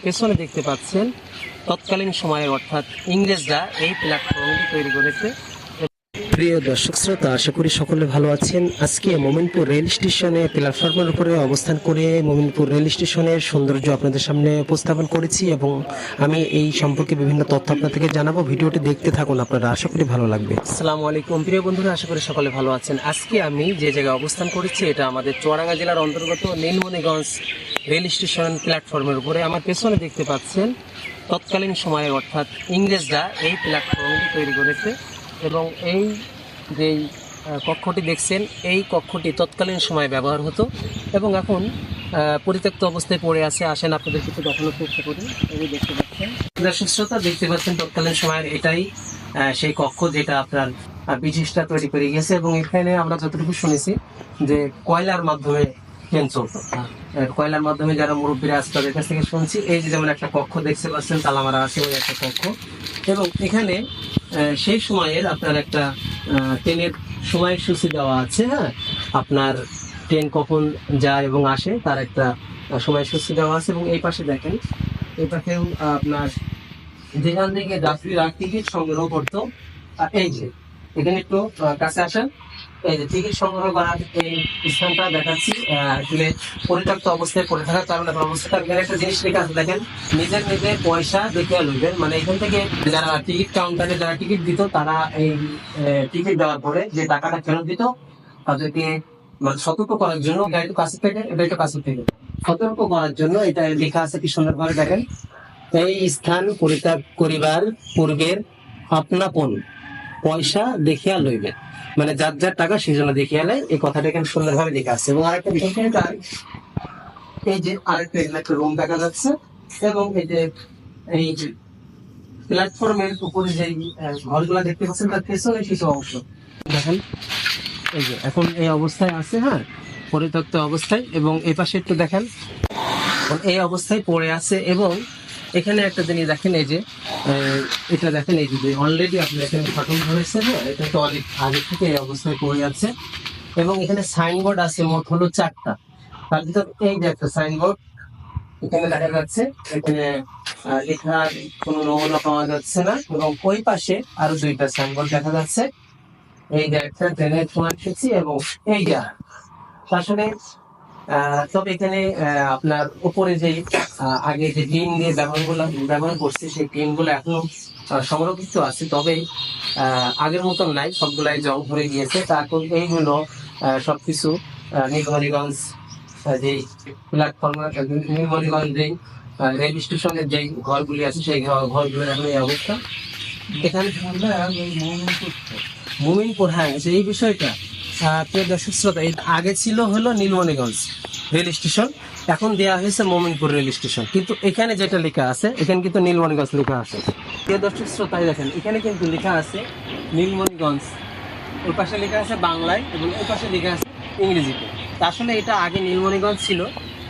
পেছনে দেখতে পাচ্ছেন তৎকালীন সময়ে অর্থাৎ ইংরেজরা এই প্ল্যাটফর্মটি তৈরি করেছে। প্রিয় দর্শক শ্রোতা, আশা করি সকলে ভালো আছেন। আজকে মোমিনপুর রেল স্টেশনে প্ল্যাটফর্মের উপরে অবস্থান করে মোমিনপুর রেল স্টেশনের সৌন্দর্য আপনাদের সামনে উপস্থাপন করেছি এবং আমি এই সম্পর্কে বিভিন্ন তথ্য আপনাদেরকে জানাব। ভিডিওটি দেখতে থাকুন, আপনারা আশা করি ভালো লাগবে। আসসালামু আলাইকুম। প্রিয় বন্ধুরা, আশা করি সকলে ভালো আছেন। আজকে আমি যে জায়গায় অবস্থান করেছি, এটা আমাদের চুয়াডাঙ্গা জেলার অন্তর্গত নীলমণিগঞ্জ রেল স্টেশন প্ল্যাটফর্মের উপরে। আমার পেছনে দেখতে পাচ্ছেন তৎকালীন সময়ে অর্থাৎ ইংরেজরা এই প্ল্যাটফর্মটি তৈরি করেছে। এবং এই যেই কক্ষটি দেখছেন, এই কক্ষটি তৎকালীন সময়ে ব্যবহার হতো এবং এখন পরিত্যক্ত অবস্থায় পড়ে আছে। আসেন আপনাদের কিছু দেখানোর চেষ্টা করি। দেখতে পাচ্ছেন দর্শক শ্রোতা দেখতে পাচ্ছেন, তৎকালীন সময়ের এটাই সেই কক্ষ যেটা আপনার ব্রিটিশরা তৈরি করে গেছে এবং এখানে আমরা যতটুকু শুনেছি যে কয়লার মাধ্যমে ট্রেন চলতো কয়লার মাধ্যমে যারা মুরব্বীরা আছে তাদের কাছ থেকে শুনছি। এই যে যেমন একটা কক্ষ দেখতে পাচ্ছেন, তালামারা আছে ওই একটা কক্ষ। এবং এখানে সেই সময়ের আপনার একটা ট্রেনের সময়সূচি দেওয়া আছে হ্যাঁ? আপনার ট্রেন কখন যায় এবং আসে, তার একটা সময় সূচি দেওয়া আছে এবং এই পাশে দেখেন, এই পাশেও আপনার যেখান থেকে যাত্রীরা টিকিট সংগ্রহ করতো এই যে এখানে একটু কাছে আসেন। এই যে টিকিট সংগ্রহ করার এই স্থানটা দেখাচ্ছি। আসলে পরিত্যক্ত অবস্থায় পড়ে থাকার কারণে অবস্থাটা এখানে একটা জিনিস লেখা আছে, দেখেন, নিজের নিজের পয়সা দেখে লইবেন। মানে এখান থেকে যারা টিকিট কাউন্টারে যারা টিকিট দিত, তারা এই টিকিট দেওয়ার পরে যে টাকাটা ফেরত দিত, তাদেরকে মানে সতর্ক করার জন্য একটু কাছে থেকে এটা একটু কাছে থেকে। সতর্ক করার জন্য এটা লেখা আছে কি সুন্দরভাবে দেখেন। এই স্থান পরিত্যাগ করিবার পূর্বের আপনাপন। পয়সা দেখিয়া লইবেন মানে যার যার টাকা সেই জন্য দেখিয়া লাই এই কথাটা এখানে সুন্দরভাবে লেখা আছে। এবং আরেকটা বিষয় এই যে আরেকটা একটা রুম দেখা যাচ্ছে, এবং এই যে, এই প্ল্যাটফর্মের উপরে যে ঘরগুলা দেখতে পাচ্ছেন, তার পেছনে কিছু অংশ। দেখেন, এই যে এখন এই অবস্থায় আছে হ্যাঁ পরিত্যক্ত অবস্থায়, এবং এই পাশে একটু দেখেন এই অবস্থায় পড়ে আছে, এবং এখানে একটা জিনিস দেখেন, এই যে এটা দেখেন, এই যে অলরেডি আপনার এখানে ফাটল ধরেছে হ্যাঁ? এটা তো অনেক আগে থেকে এই অবস্থায় পড়ে আছে। এবং এখানে সাইনবোর্ড আছে, মোট হলো চারটা। তার ভিতর এই যে একটা সাইনবোর্ড এখানে দেখা যাচ্ছে, এখানে লেখার কোনো নমুনা পাওয়া যাচ্ছে না। এবং ওই পাশে আরও দুইটা সাইনবোর্ড দেখা যাচ্ছে। এই যে একটা ট্রেনের এসেছি এবং এই যে আসলে তবে এখানে আপনার উপরে যে আগে যে টিন দিয়ে ব্যবহারগুলো ব্যবহার করছে সেই টিনগুলো এখনও সংরক্ষিত আছে। তবে আগের মতন নাই সবগুলাই জং ধরে গিয়েছে। তারপর এইগুলো সবকিছু আহ, যে প্ল্যাটফর্ম নীলমণিগঞ্জ যে রেল স্টেশনের যে ঘরগুলি আছে সেই ঘরগুলোর এখন এই অবস্থা। এখানে মুমিনপুর হ্যাঁ এই বিষয়টা। প্রিয় দর্শক শ্রোতা আগে ছিল হলো নীলমণিগঞ্জ রেল স্টেশন, এখন দেওয়া হয়েছে মোমিনপুর রেল স্টেশন। কিন্তু এখানে যেটা লেখা আছে, এখানে কিন্তু নীলমণিগঞ্জ লেখা আছে। প্রিয় দর্শক শ্রোতা, এই দেখেন, এখানে কিন্তু লেখা আছে নীলমণিগঞ্জ। ওই পাশে লেখা আছে বাংলায় এবং ওই পাশে লেখা আছে ইংরেজিতে। তা আসলে এটা আগে নীলমণিগঞ্জ ছিল,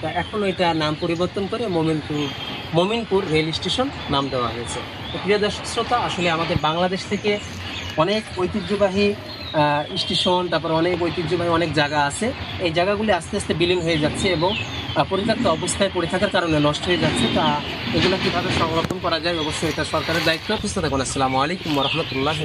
তা এখন এটা নাম পরিবর্তন করে মোমিনপুর মোমিনপুর রেল স্টেশন নাম দেওয়া হয়েছে। প্রিয় দর্শক শ্রোতা, আসলে আমাদের বাংলাদেশ থেকে অনেক ঐতিহ্যবাহী স্টেশন, তারপর অনেক ঐতিহ্যবাহী অনেক জায়গা আছে। এই জায়গাগুলি আস্তে আস্তে বিলীন হয়ে যাচ্ছে এবং পরিত্যক্ত অবস্থায় পড়ে থাকার কারণে নষ্ট হয়ে যাচ্ছে। তা এগুলো কীভাবে সংরক্ষণ করা যায় অবশ্যই এটা সরকারের দায়িত্ব। সুস্থ থাকুন। আসসালামু আলাইকুম রহমতুল্লাহ